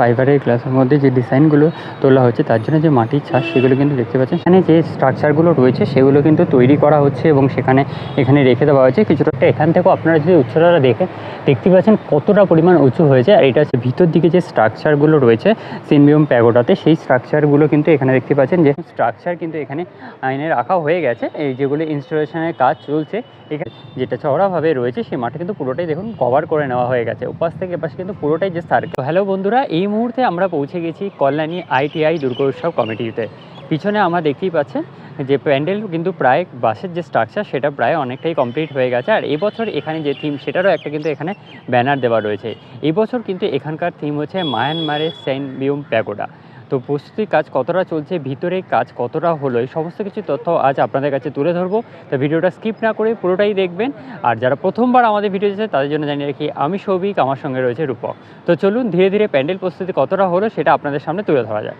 ফাইবারের গ্লাসের মধ্যে যে ডিজাইনগুলো তোলা হচ্ছে তার জন্য যে মাটির ছাদ, সেগুলো কিন্তু দেখতে পাচ্ছেন। এখানে যে স্ট্রাকচারগুলো রয়েছে, সেগুলো কিন্তু তৈরি করা হচ্ছে এবং সেখানে, এখানে রেখে দেওয়া হয়েছে। কিছুটা এখান থেকেও আপনারা যদি উচ্চতাটা দেখে, দেখতে পাচ্ছেন কতটা পরিমাণ উঁচু হয়েছে। আর এটা হচ্ছে ভিতর দিকে যে স্ট্রাকচারগুলো রয়েছে সিনবিয়ম প্যাগোডাতে সেই স্ট্রাকচারগুলো কিন্তু এখানে দেখতে পাচ্ছেন যে স্ট্রাকচার কিন্তু এখানে আইনে রাখা হয়ে গেছে। এই যেগুলো ইনস্টলেশনের কাজ চলছে, এখানে যেটা চওড়াভাবে রয়েছে, সেই মাঠে কিন্তু পুরোটাই দেখুন কভার করে নেওয়া হয়ে গেছে। উপাস থেকে এপাশে কিন্তু পুরোটাই যে সার্কেল হ্যালো বন্ধুরা, এই মুহূর্তে আমরা পৌঁছে গেছি কল্যাণী আইটিআই দুর্গোৎসব কমিটিতে। পিছনে আমরা দেখতেই পাচ্ছেন যে প্যান্ডেল কিন্তু প্রায় বাসের যে স্ট্রাকচার সেটা প্রায় অনেকটাই কমপ্লিট হয়ে গেছে। আর এবছর এখানে যে থিম সেটারও একটা কিন্তু এখানে ব্যানার দেওয়া রয়েছে। এবছর কিন্তু এখানকার থিম হচ্ছে মায়ানমারের সেন্ট বিউম প্যাগোডা। তো প্রস্তুতির কাজ কতটা চলছে, ভিতরে কাজ কতটা হলো, এই সমস্ত কিছু তথ্য আজ আপনাদের কাছে তুলে ধরবো। তো ভিডিওটা স্কিপ না করে পুরোটাই দেখবেন। আর যারা প্রথমবার আমাদের ভিডিও দিচ্ছে তাদের জন্য জানিয়ে রাখি, আমি সৌভিক, আমার সঙ্গে রয়েছে রূপক। তো চলুন ধীরে ধীরে প্যান্ডেল প্রস্তুতি কতটা হলো, সেটা আপনাদের সামনে তুলে ধরা যায়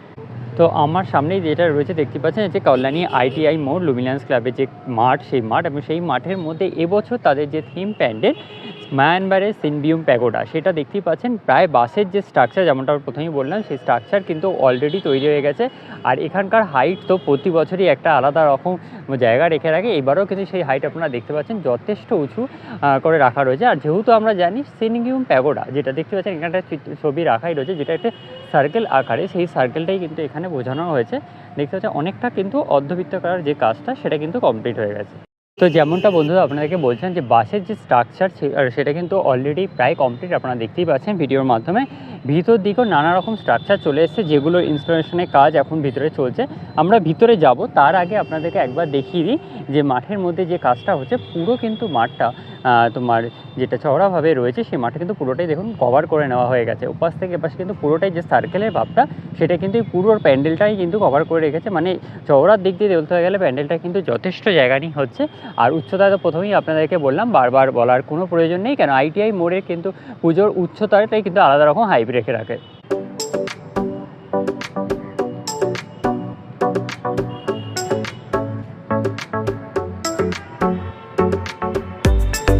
তো আমার সামনেই যেটা রয়েছে, দেখতে পাচ্ছেন যে কল্যাণী আইটিআই মোড়, লুমিনান্স ক্লাবের যে মাঠ, সেই মাঠ এবং সেই মাঠের মধ্যে এবছর তাদের যে থিম প্যান্ডেল মায়ানমারের সিনবিউম প্যাগোডা। সেটা দেখতেই পাচ্ছেন, প্রায় বাসের যে স্ট্রাকচার যেমনটা আমি প্রথমেই বললাম, সেই স্ট্রাকচার কিন্তু অলরেডি তৈরি হয়ে গেছে। আর এখানকার হাইট তো প্রতি বছরই একটা আলাদা রকম জায়গা রেখে রাখে। এবারেও কিন্তু সেই হাইট আপনারা দেখতে পাচ্ছেন, যথেষ্ট উঁচু করে রাখা রয়েছে। আর যেহেতু আমরা জানি সিনগিউম প্যাগোডা, যেটা দেখতে পাচ্ছেন এখানে একটা ছবি রাখাই রয়েছে, যেটা একটা সার্কেল আকারে, সেই সার্কেলটাই কিন্তু এখানে বোঝানো হয়েছে। দেখতে পাচ্ছেন, অনেকটা কিন্তু অর্ধবৃত্তাকার যে কাজটা, সেটা কিন্তু কমপ্লিট হয়ে গেছে। তো যেমনটা বন্ধুরা আপনাদেরকে বলছেন যে বাসের যে স্ট্রাকচার সেটা কিন্তু অলরেডি প্রায় কমপ্লিট আপনারা দেখতেই পাচ্ছেন ভিডিওর মাধ্যমে। ভিতর দিকেও নানা রকম স্ট্রাকচার চলে এসেছে, যেগুলো ইনস্টলেশনের কাজ এখন ভিতরে চলছে। আমরা ভিতরে যাব, তার আগে আপনাদেরকে একবার দেখিয়ে দিই যে মাঠের মধ্যে যে কাজটা হচ্ছে, পুরো কিন্তু মাঠটা তোমার যেটা চওড়াভাবে রয়েছে, সেই মাঠে কিন্তু পুরোটাই দেখুন কভার করে নেওয়া হয়ে গেছে। ওপাশ থেকে এপাশে কিন্তু পুরোটাই যে সার্কেলের ভাবটা, সেটা কিন্তু এই পুরো প্যান্ডেলটাই কিন্তু কভার করে রেখেছে। মানে চওড়ার দিক দিয়ে বলতে গেলে প্যান্ডেলটা কিন্তু যথেষ্ট জায়গা নিয়ে হচ্ছে। আর উচ্চতা তো প্রথমেই আপনাদেরকে বললাম, বারবার বলার কোনো প্রয়োজন নেই, কেন? আইটিআই মোড়ের কিন্তু পুজোর উচ্চতাটাই কিন্তু আলাদা রকম হাইপ রেখে রাখে।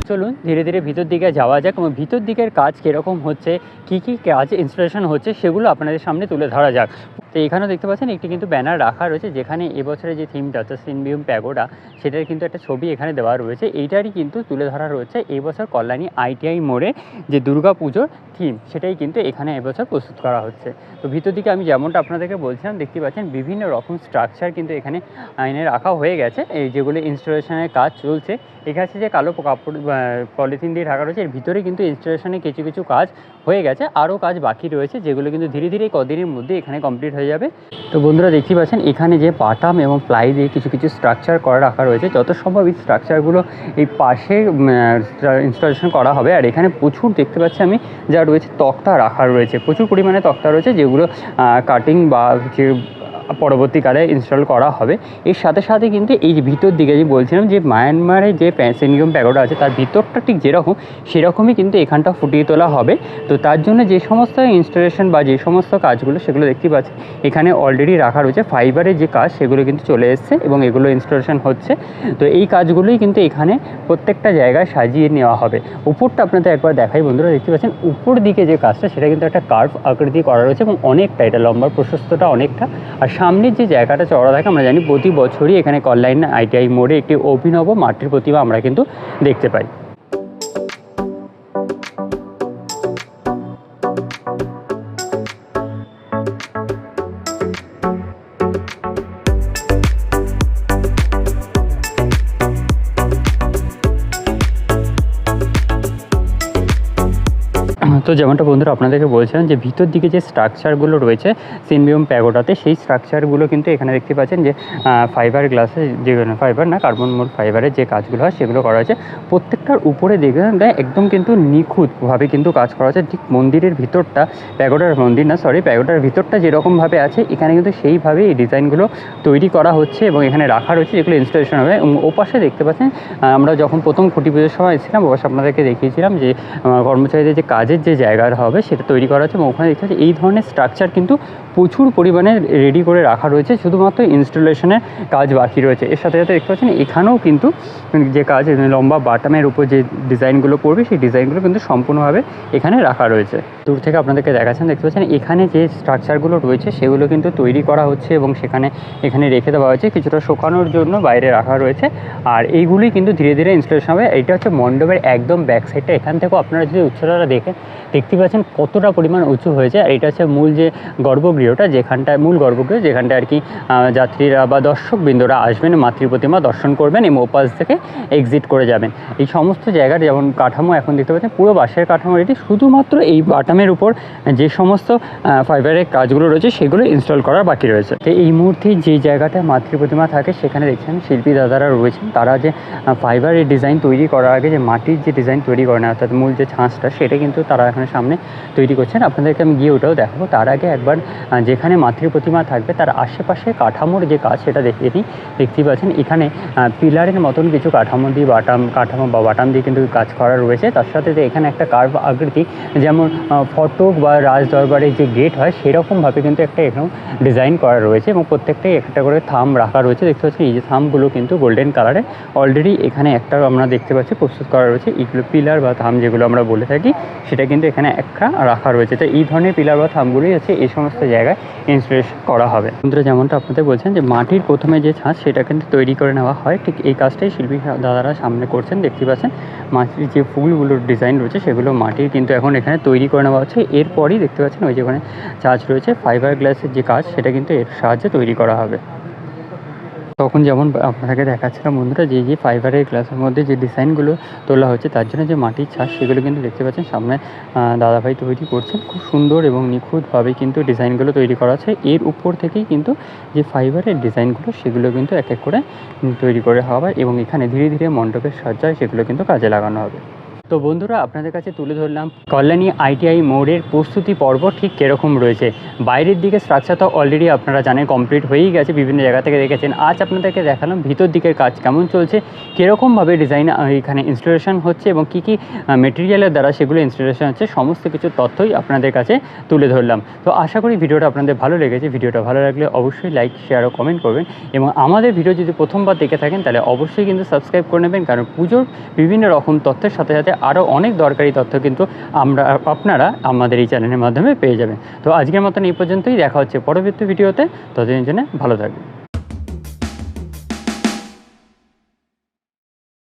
চলুন, ধীরে ধীরে ভিতর দিকে যাওয়া যাক এবং ভিতর দিকের কাজ কীরকম হচ্ছে, কি কি কাজ ইনস্টলেশন হচ্ছে, সেগুলো আপনাদের সামনে তুলে ধরা যাক। তো এখানেও দেখতে পাচ্ছেন, একটি কিন্তু ব্যানার রাখা রয়েছে, যেখানে এবছরের যে থিমটা হচ্ছে সিনবিউম প্যাগোডা সেটার কিন্তু একটা ছবি এখানে দেওয়া রয়েছে। এইটারই কিন্তু তুলে ধরা রয়েছে এই বছর কল্যাণী আইটিআই মোড়ে যে দুর্গা পুজোর থিম সেটাই কিন্তু এখানে এবছর প্রস্তুত করা হচ্ছে। তো ভিতর দিকে আমি যেমনটা আপনাদেরকে বলছিলাম, দেখতে পাচ্ছেন বিভিন্ন রকম স্ট্রাকচার কিন্তু এখানে আইনে রাখা হয়ে গেছে। এই যেগুলো ইনস্টলেশনের কাজ চলছে, এখানে যে কালো কাপড় পলিথিন দিয়ে ঢাকা রয়েছে। এর ভিতরে কিন্তু ইনস্টলেশনে কিছু কিছু কাজ হয়ে গেছে। আরও কাজ বাকি রয়েছে, যেগুলো কিন্তু ধীরে ধীরে কদিনের মধ্যে এখানে কমপ্লিট হয়ে যাবে। তো বন্ধুরা দেখতে পাচ্ছেন, এখানে যে পাটাম এবং প্লাই দিয়ে কিছু কিছু স্ট্রাকচার করা রাখা রয়েছে, যত সম্ভব এই স্ট্রাকচারগুলো এই পাশে ইনস্টলেশন করা হবে। আর এখানে প্রচুর দেখতে পাচ্ছি আমি, যা রয়েছে, তক্তা রাখা রয়েছে। প্রচুর পরিমাণে তক্তা রয়েছে, যেগুলো কাটিং বা যে পরবর্তীকালে ইনস্টল করা হবে। এর সাথে সাথে কিন্তু এই যে ভিতর দিকে যে বলছিলাম যে মায়ানমারে যে প্যাসেনিয়ম প্যাগোডা আছে, তার ভিতরটা ঠিক যেরকম, সেরকমই কিন্তু এখানটা ফুটিয়ে তোলা হবে। তো তার জন্য যে সমস্ত ইনস্টলেশন বা যে সমস্ত কাজগুলো সেগুলো দেখতে পাচ্ছি এখানে অলরেডি রাখা রয়েছে। ফাইবারের যে কাজ, সেগুলো কিন্তু চলে এসছে এবং এগুলো ইনস্টলেশন হচ্ছে। তো এই কাজগুলোই কিন্তু এখানে প্রত্যেকটা জায়গায় সাজিয়ে নেওয়া হবে। উপরটা আপনাদের একবার দেখাই, বন্ধুরা, দেখতে পাচ্ছেন? উপর দিকে যে কাজটা, সেটা কিন্তু একটা কার্ভ আকৃতি করা রয়েছে এবং অনেকটা, এটা লম্বা প্রশস্তটা অনেকটা। আর সামনের যে জায়গাটা চড়া থাকে, আমরা জানি প্রতি বছরই এখানে কল্যাণ আইটিআই মোড়ে একটি অভিনব মাটির প্রতিমা আমরা কিন্তু দেখতে পাই। তো যেমনটা বন্ধুরা আপনাদেরকে বলছিলাম যে ভিতর দিকে যে স্ট্রাকচারগুলো রয়েছে সিনবিয়ম প্যাগোটাতে, সেই স্ট্রাকচারগুলো কিন্তু এখানে দেখতে পাচ্ছেন যে ফাইবার গ্লাসে যে ফাইবার না কার্বন মোড ফাইবারের যে কাজগুলো হয় সেগুলো করা হয়েছে। প্রত্যেকটার উপরে দেখবেন একদম কিন্তু নিখুঁতভাবে কিন্তু কাজ করা হয়েছে। ঠিক মন্দিরের ভিতরটা প্যাগোডার মন্দির না সরি প্যাগোটার ভিতরটা যেরকমভাবে আছে, এখানে কিন্তু সেইভাবে এই ডিজাইনগুলো তৈরি করা হচ্ছে এবং এখানে রাখা রয়েছে যেগুলো ইনস্টলেশন হবে। ওপাশে দেখতে পাচ্ছেন আমরা যখন প্রথম খুঁটি পুজোর সময় এসেছিলাম ওপাশে আপনাদেরকে দেখিয়েছিলাম যে কর্মচারীদের যে কাজের যে জায়গা হবে, সেটা তৈরি করা হচ্ছে এবং ওখানে দেখতে পাচ্ছি এই ধরনের স্ট্রাকচার কিন্তু প্রচুর পরিমাণে রেডি করে রাখা রয়েছে, শুধুমাত্র ইনস্টলেশনের কাজ বাকি রয়েছে। এর সাথে সাথে দেখতে পাচ্ছেন এখানেও কিন্তু যে কাজ লম্বা বাটামের উপর যে ডিজাইনগুলো পড়বে, সেই ডিজাইনগুলো কিন্তু সম্পূর্ণভাবে এখানে রাখা রয়েছে। দূর থেকে আপনাদেরকে দেখাচ্ছেন, দেখতে পাচ্ছেন এখানে যে স্ট্রাকচারগুলো রয়েছে, সেগুলো কিন্তু তৈরি করা হচ্ছে এবং সেখানে, এখানে রেখে দেওয়া হয়েছে, কিছুটা শোকানোর জন্য বাইরে রাখা রয়েছে। আর এইগুলি কিন্তু ধীরে ধীরে ইনস্টলেশন হবে। এটা হচ্ছে মণ্ডপের একদম ব্যাক সাইডটা এখান থেকেও আপনারা যদি উচ্চতাটা দেখেন দেখতে পাচ্ছেন কতটা পরিমাণ উঁচু হয়েছে। আর এটা হচ্ছে মূল যে গর্ভগৃহটা, যেখানটায়, মূল গর্ভগৃহ যেখানটা আর কি যাত্রীরা বা দর্শক বিন্দুরা আসবেন, মাতৃ প্রতিমা দর্শন করবেন এবং ওপাশ থেকে এক্সিট করে যাবেন। এই সমস্ত জায়গার যেমন কাঠামো এখন দেখতে পাচ্ছেন, পুরো বাঁশের কাঠামো এটি। শুধুমাত্র এই বাটামের উপর যে সমস্ত ফাইবারের কাজগুলো রয়েছে, সেগুলো ইনস্টল করার বাকি রয়েছে। তো এই মুহূর্তে যে জায়গাটায় মাতৃ প্রতিমা থাকে, সেখানে দেখছেন শিল্পী দাদারা রয়েছেন। তারা যে ফাইবারের ডিজাইন তৈরি করার আগে যে মাটির যে ডিজাইন তৈরি করে না অর্থাৎ মূল যে ছাঁচটা, সেটা কিন্তু তারা সামনে তৈরি করছেন। আপনাদেরকে আমি গিয়ে ওটাও দেখাবো। তার আগে একবার যেখানে মাতৃ প্রতিমা থাকবে, তার আশেপাশে কাঠামোর যে কাজ, সেটা দেখিয়ে দিই। দেখতেই পাচ্ছেন, এখানে পিলারের মতন কিছু কাঠামো দিয়ে বাটাম, কাঠামো বা বাটাম দিয়ে কিন্তু কাজ করা রয়েছে। তার সাথে যে এখানে একটা কার্ভ আকৃতি, যেমন ফটক বা রাজ দরবারের যে গেট হয়, সেরকমভাবে কিন্তু একটা এখানে ডিজাইন করা রয়েছে এবং প্রত্যেকটাই একটা করে থাম রাখা রয়েছে। দেখতে পাচ্ছি এই যে থামগুলো কিন্তু গোল্ডেন কালারে অলরেডি এখানে একটা আমরা দেখতে পাচ্ছি, প্রস্তুত করা রয়েছে। এইগুলো পিলার বা থাম যেগুলো আমরা বলে থাকি, সেটা কিন্তু এখানে একটা রাখা রয়েছে। তো এই ধরনের পিলার বা থামগুলোই হচ্ছে এই সমস্ত জায়গায় ইনস্টলেশন করা হবে। বন্ধুরা, যেমনটা আপনাদের বলছেন যে মাটির প্রথমে যে ছাঁচ, সেটা কিন্তু তৈরি করে নেওয়া হয়। ঠিক এই কাজটাই শিল্পী দাদারা সামনে করছেন, দেখতে পাচ্ছেন। মাটির যে ফুলগুলোর ডিজাইন রয়েছে, সেগুলো মাটির কিন্তু এখন এখানে তৈরি করে নেওয়া হচ্ছে। এরপরই দেখতে পাচ্ছেন ওই যে ওখানে চার্জ রয়েছে ফাইবার গ্লাসের যে কাজ, সেটা কিন্তু এর সাহায্যে তৈরি করা হবে। তখন যেমন আপনাকে দেখাচ্ছিলাম বন্ধুরা, যে যে ফাইবারের গ্লাসের মধ্যে যে ডিজাইনগুলো তোলা হচ্ছে, তার জন্য যে মাটির ছাঁচ, সেগুলো কিন্তু দেখতে পাচ্ছেন সামনে দাদাভাই তৈরি করছেন। খুব সুন্দর এবং নিখুঁতভাবে কিন্তু ডিজাইনগুলো তৈরি করা আছে। এর উপর থেকেই কিন্তু যে ফাইবারের ডিজাইনগুলো সেগুলো কিন্তু এক এক করে তৈরি করে হবে এবং এখানে ধীরে ধীরে মণ্ডপের সজ্জায় সেগুলো কিন্তু কাজে লাগানো হবে। তো বন্ধুরা, আপনাদের কাছে তুলে ধরলাম কল্যাণী আইটিআই মোড়ের প্রস্তুতি পর্ব ঠিক কীরকম রয়েছে। বাইরের দিকে স্ট্রাকচার তো অলরেডি আপনারা জানেন কমপ্লিট হয়েই গেছে, বিভিন্ন জায়গা থেকে দেখেছেন। আজ আপনাদেরকে দেখালাম ভিতর দিকের কাজ কেমন চলছে কীরকমভাবে ডিজাইন এখানে ইনস্টলেশন হচ্ছে এবং কী কী মেটেরিয়ালের দ্বারা সেগুলো ইনস্টলেশন হচ্ছে, সমস্ত কিছু তথ্যই আপনাদের কাছে তুলে ধরলাম। তো আশা করি ভিডিওটা আপনাদের ভালো লেগেছে। ভিডিওটা ভালো লাগলে অবশ্যই লাইক শেয়ার ও কমেন্ট করবেন এবং আমাদের ভিডিও যদি প্রথমবার দেখে থাকেন, তাহলে অবশ্যই কিন্তু সাবস্ক্রাইব করে নেবেন, কারণ পুজোর বিভিন্ন রকম তথ্যের সাথে সাথে আরও অনেক দরকারি তথ্য কিন্তু আমরা, আপনারা আমাদের এই চ্যানেলের মাধ্যমে পেয়ে যাবেন। তো আজকের মতন এই পর্যন্তই। দেখা হচ্ছে পরবর্তী ভিডিওতে। ততদিনের জন্য ভালো থাকবেন।